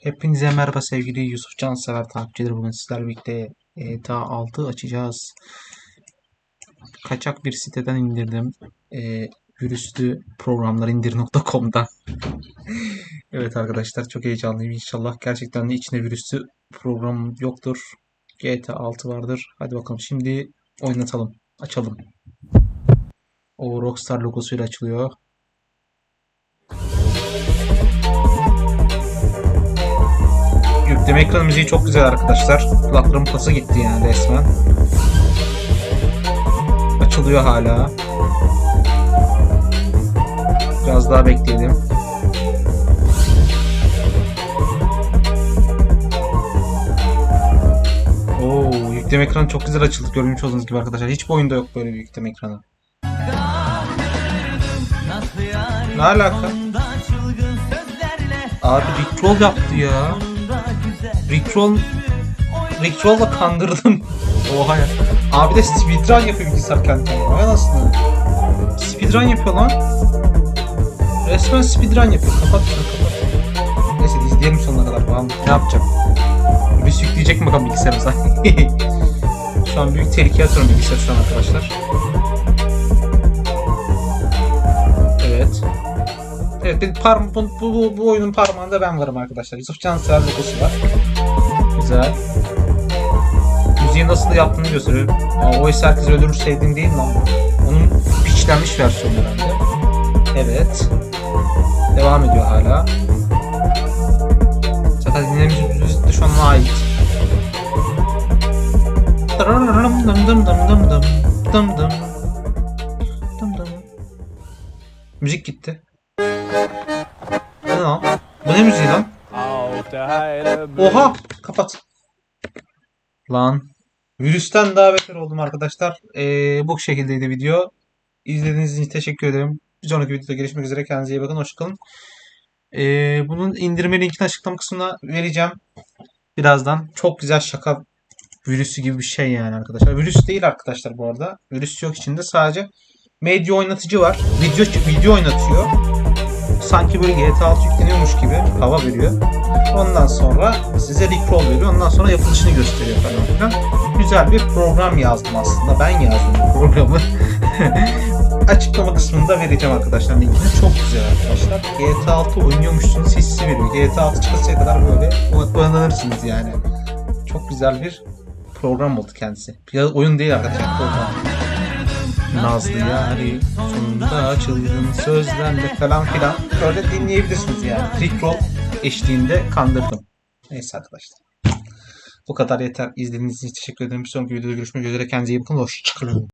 Hepinize merhaba sevgili Yusuf Cansever takipçileri. Bugün sizlerle birlikte GTA 6 açacağız. Kaçak bir siteden indirdim. E, virüslü programlar indir.com'dan. evet arkadaşlar çok heyecanlıyım. İnşallah gerçekten de içinde virüslü program yoktur. GTA 6 vardır. Hadi bakalım şimdi oynatalım. Açalım. O Rockstar logosuyla açılıyor. Yükleme ekran müziği çok güzel arkadaşlar. Kulaklarım pası gitti yani resmen. Açılıyor hala. Biraz daha bekleyelim. Oo, yükleme ekranı çok güzel açıldı. Görmüş olduğunuz gibi arkadaşlar. Hiç bu oyunda yok böyle bir yükleme ekranı. Ne alaka? Abi Rickroll yaptı ya. Rickroll Rickroll'la kandırdım. Oha ya. Abi de speedrun yapıyor bilgisayar kendi kendine. Vay anasını. Speedrun yapıyor lan. Resmen speedrun yapıyor. Kapat şunu kapat. Neyse izleyelim sonuna kadar. Bakalım ne yapacak. Virüs yükleyecek mi bakalım bilgisayarımıza. şu an büyük tehlikeye atıyorum bilgisayar şu an arkadaşlar. Bir parm bu, bu, bu oyunun parmağında ben varım arkadaşlar. Yusuf Cansever logosu var. Güzel. Müziği nasıl yaptığını gösteriyor. Aa, oysa herkes öldürür sevdiğim değil mi? Onun piçlenmiş versiyonu herhalde. Evet. Devam ediyor hala. Zaten dinlediğimiz de şu an ait. Dım dım dım dım dım dım dım dım. Dım dım. Müzik gitti. Ne lan? Bu ne müziği lan? Oha! Kapat. Lan. Virüsten daha beter oldum arkadaşlar. Ee, bu şekildeydi video. İzlediğiniz için teşekkür ederim. Bir sonraki videoda görüşmek üzere. Kendinize iyi bakın. Hoşçakalın. Ee, bunun indirme linkini açıklama kısmına vereceğim. Birazdan. Çok güzel şaka virüsü gibi bir şey yani arkadaşlar. Virüs değil arkadaşlar bu arada. Virüs yok içinde. Sadece medya oynatıcı var. Video video oynatıyor. Sanki böyle GTA 6 yükleniyormuş gibi hava veriyor. Ondan sonra size Rickroll veriyor. Ondan sonra yapılışını gösteriyor falan filan. Güzel bir program yazdım aslında. Ben yazdım bu programı. Açıklama kısmında vereceğim arkadaşlar linkini. Çok güzel arkadaşlar. GTA 6 oynuyormuşsunuz hissi veriyor. GTA 6 çıkasıya kadar böyle oynanırsınız yani. Çok güzel bir program oldu kendisi. Oyun değil arkadaşlar program. Nazlı yari sonunda çılgın sözlerle falan filan böyle dinleyebilirsiniz yani. Rickroll eşliğinde kandırdım. Neyse arkadaşlar. Bu kadar yeter. İzlediğiniz için teşekkür ederim. Bir sonraki videoda görüşmek üzere. Kendinize iyi bakın. Hoşçakalın.